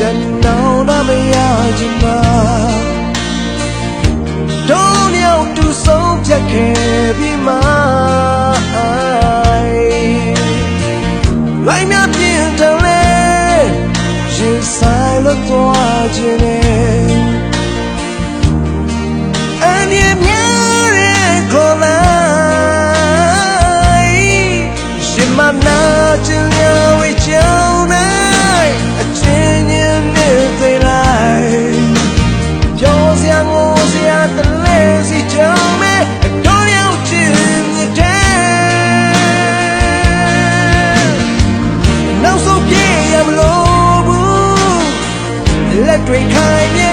တနောင်းတော့မရချင်ပါတို့မြောက်တူဆုံးဖြတ်ခဲ့ပြီးမှလိုက်မြပြင်းတယ်လေရင်ဆိုင်လို့သွားခြင်းနဲ့အန်ရမြရဲခေါ်လိုက်ရှင်မနာချင်ရဝေချာ တွေ့ခိုင်းမြ